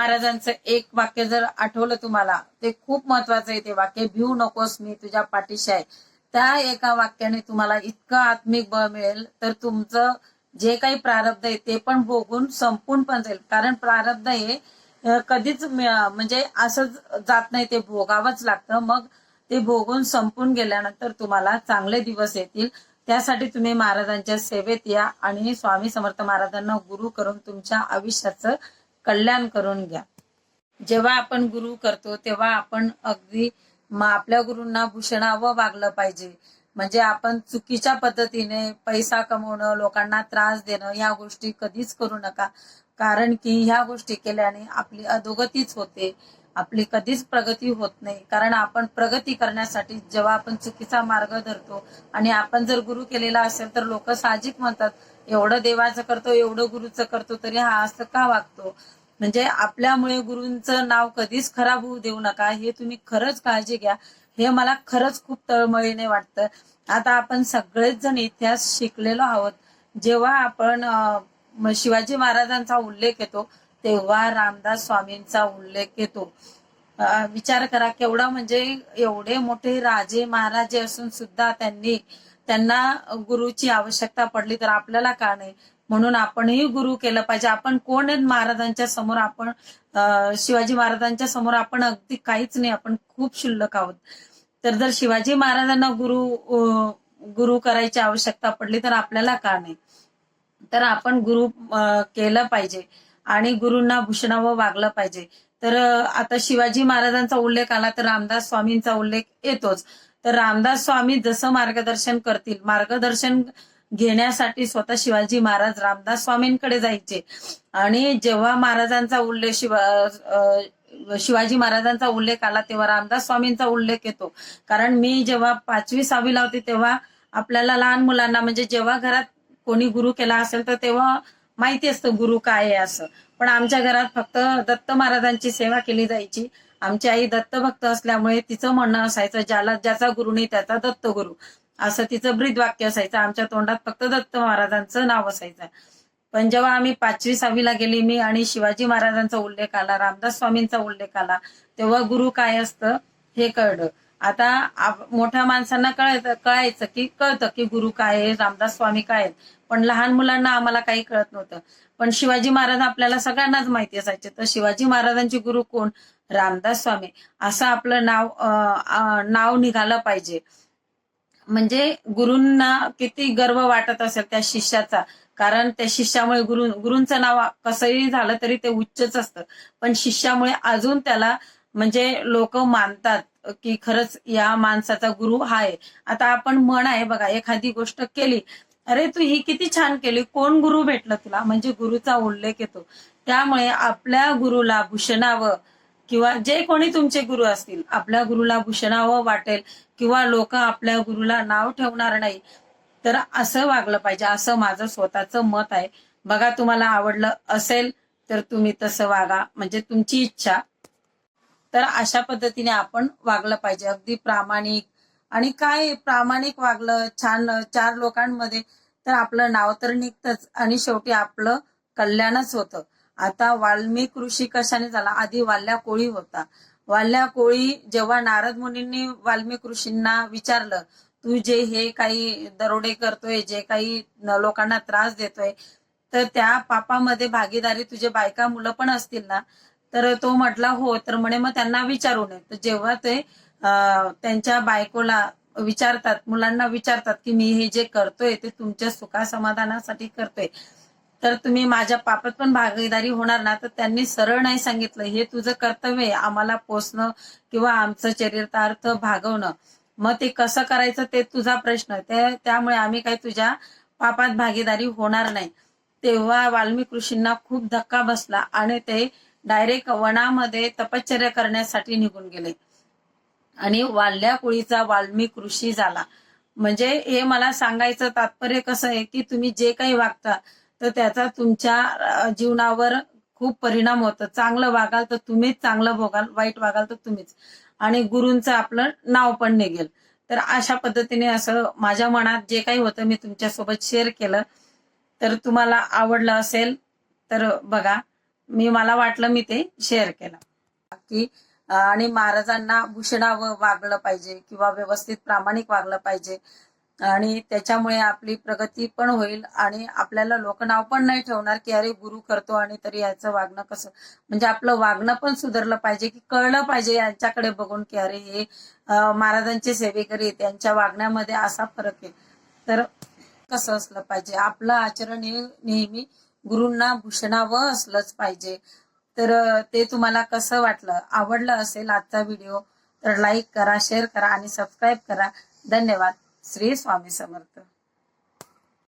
महाराजांचं एक वाक्य जर आठवलं तुम्हाला ते खूप महत्वाचं आहे ते वाक्य भिवू नकोस मी तुझ्या पाठीशी आहे. त्या एका वाक्याने तुम्हाला इतकं आत्मिक बळ मिळेल तर तुमचं जे काही प्रारब्ध आहे ते पण भोगून संपून पण जाईल. कारण प्रारब्ध हे कधीच म्हणजे असंच जात नाही ते भोगावंच लागतं. मग ते भोगून संपून गेल्यानंतर तुम्हाला चांगले दिवस येतील. त्यासाठी तुम्ही महाराजांच्या सेवेत या आणि स्वामी समर्थ महाराजांना गुरु करून तुमच्या आयुष्याचं कल्याण करून घ्या. जेव्हा आपण गुरु करतो तेव्हा आपण अगदी आपल्या गुरूंना भूषणावं वागलं पाहिजे. म्हणजे आपण चुकीच्या पद्धतीने पैसा कमवणं लोकांना त्रास देणं या गोष्टी कधीच करू नका. कारण की ह्या गोष्टी केल्याने आपली अधोगतीच होते. आपली कधीच प्रगती होत नाही. कारण आपण प्रगती करण्यासाठी जेव्हा आपण चुकीचा मार्ग धरतो आणि आपण जर गुरु केलेला असेल तर लोक साहजिक म्हणतात एवढं देवाचं करतो एवढं गुरुचं करतो तरी हा असं का वागतो? म्हणजे आपल्यामुळे गुरुंचं नाव कधीच खराब होऊ देऊ नका. हे तुम्ही खरंच काळजी घ्या. हे मला खरंच खूप तळमळीने वाटतं. आता आपण सगळेच जण इतिहास शिकलेलो आहोत. जेव्हा आपण शिवाजी महाराजांचा उल्लेख येतो तेव्हा रामदास स्वामींचा उल्लेख येतो. विचार करा केवढा म्हणजे एवढे मोठे राजे महाराजे असून सुद्धा त्यांनी त्यांना गुरुची आवश्यकता पडली तर आपल्याला का नाही? म्हणून आपणही गुरु केलं पाहिजे. आपण कोण आहेत महाराजांच्या समोर? आपण शिवाजी महाराजांच्या समोर आपण अगदी काहीच नाही. आपण खूप शुल्लक आहोत. तर जर शिवाजी महाराजांना गुरु गुरु करायची आवश्यकता पडली तर आपल्याला का नाही? तर आपण गुरु केलं पाहिजे. आणि गुरुंना भूषणावं वागलं पाहिजे. तर आता शिवाजी महाराजांचा उल्लेख आला तर रामदास स्वामींचा उल्लेख येतोच. तर रामदास स्वामी जसं मार्गदर्शन करतील मार्गदर्शन घेण्यासाठी स्वतः शिवाजी महाराज रामदास स्वामींकडे जायचे. आणि जेव्हा महाराजांचा उल्लेख शिवा शिवाजी महाराजांचा उल्लेख आला तेव्हा रामदास स्वामींचा उल्लेख येतो. कारण मी जेव्हा पाचवी सहावीला होते तेव्हा आपल्याला लहान मुलांना म्हणजे जेव्हा घरात कोणी गुरु केला असेल तर तेव्हा माहिती असतं गुरु काय आहे असं. पण आमच्या घरात फक्त दत्त महाराजांची सेवा केली जायची. आमची आई दत्त भक्त असल्यामुळे तिचं म्हणणं असायचं ज्याला ज्याचा गुरु नाही त्याचा दत्त गुरु असं तिचं ब्रीद वाक्य असायचं आमच्या तोंडात फक्त दत्त महाराजांचं नाव असायचं. पण जेव्हा आम्ही पाचवी सहावीला गेली मी आणि शिवाजी महाराजांचा उल्लेख आला रामदास स्वामींचा उल्लेख आला तेव्हा गुरु काय असतं हे कळलं. आता मोठ्या माणसांना कळायचं कळायचं की कळतं की गुरु काय आहे रामदास स्वामी काय आहेत. पण लहान मुलांना आम्हाला काही कळत नव्हतं. पण शिवाजी महाराज आपल्याला सगळ्यांनाच माहिती असायचे. तर शिवाजी महाराजांचे गुरु कोण? रामदास स्वामी. असं आपलं नाव नाव निघालं पाहिजे. म्हणजे गुरूंना किती गर्व वाटत असेल त्या शिष्याचा. कारण त्या शिष्यामुळे गुरु गुरूंचं नाव कसंही झालं तरी ते उच्चच असतं. पण शिष्यामुळे अजून त्याला म्हणजे लोक मानतात की खरंच या माणसाचा गुरु आहे आता आपण म्हण आहे बघा एखादी गोष्ट केली अरे तू ही किती छान केली कोण गुरु भेटलं तुला? म्हणजे गुरुचा उल्लेख येतो. त्यामुळे आपल्या गुरुला भूषणावं किंवा जे कोणी तुमचे गुरु असतील आपल्या गुरुला भूषणावं वाटेल किंवा लोक आपल्या गुरुला नाव ठेवणार नाही तर असं वागलं पाहिजे. असं माझं स्वतःचं मत आहे. बघा तुम्हाला आवडलं असेल तर तुम्ही तसं वागा. म्हणजे तुमची इच्छा तर अशा पद्धतीने आपण वागलं पाहिजे. अगदी प्रामाणिक आणि काय प्रामाणिक वागलं छान चार लोकांमध्ये तर आपलं नाव तर निघतच आणि शेवटी आपलं कल्याणच होतं. आता वाल्मिक ऋषी कशाने झाला? आधी वाल्या कोळी होता. वाल्या कोळी जेव्हा नारद मुनींनी वाल्मिक ऋषींना विचारलं तू जे हे काही दरोडे करतोय जे काही लोकांना त्रास देतोय तर त्या पापामध्ये भागीदारी तुझे बायका मुलं पण असतील ना? तर तो म्हटला हो. तर म्हणे मग त्यांना विचारू नये. तर जेव्हा ते त्यांच्या बायकोला विचारतात मुलांना विचारतात की मी हे जे करतोय ते तुमच्या सुखा समाधानासाठी करतोय. तर तुम्ही माझ्या पापात पण भागीदारी होणार ना? तर त्यांनी सरळ नाही सांगितलं हे तुझं कर्तव्य आहे आम्हाला पोचणं किंवा आमचं चरितार्थ भागवणं. मग ते कसं करायचं ते तुझा प्रश्न आहे. ते त्यामुळे आम्ही काही तुझ्या पापात भागीदारी होणार नाही. तेव्हा वाल्मिक ऋषींना खूप धक्का बसला आणि ते डायरेक्ट वनामध्ये तपश्चर्या करण्यासाठी निघून गेले. आणि वाल्या कुळीचा वाल्मिक ऋषी झाला. म्हणजे हे मला सांगायचं तात्पर्य कसं आहे की तुम्ही जे काही वागता तर त्याचा तुमच्या जीवनावर खूप परिणाम होतो. चांगलं वागाल तर तुम्हीच चांगलं भोगाल वाईट वागाल तर तुम्हीच. आणि गुरूंचं आपलं नाव पण निघेल. तर अशा पद्धतीने असं माझ्या मनात जे काही होतं मी तुमच्यासोबत शेअर केलं. तर तुम्हाला आवडलं असेल तर बघा. मी मला वाटलं मी ते शेअर केलं. की आणि महाराजांना भूषणावं वागलं पाहिजे किंवा व्यवस्थित प्रामाणिक वागलं पाहिजे. आणि त्याच्यामुळे आपली प्रगती पण होईल आणि आपल्याला लोक नाव पण नाही ठेवणार की अरे गुरु करतो आणि तरी याचं वागणं कसं. म्हणजे आपलं वागणं पण सुधारलं पाहिजे की कळलं पाहिजे यांच्याकडे बघून की अरे हे महाराजांचे सेवेकरी त्यांच्या वागण्यामध्ये असा फरक आहे. तर कसं असलं पाहिजे? आपलं आचरण हे नेहमी गुरूंना भूषणावं असलंच पाहिजे. तर ते तुम्हाला कसं वाटलं? आवडलं असेल आजचा व्हिडिओ तर लाईक करा शेअर करा आणि सबस्क्राईब करा. धन्यवाद. श्री स्वामी समर्थ.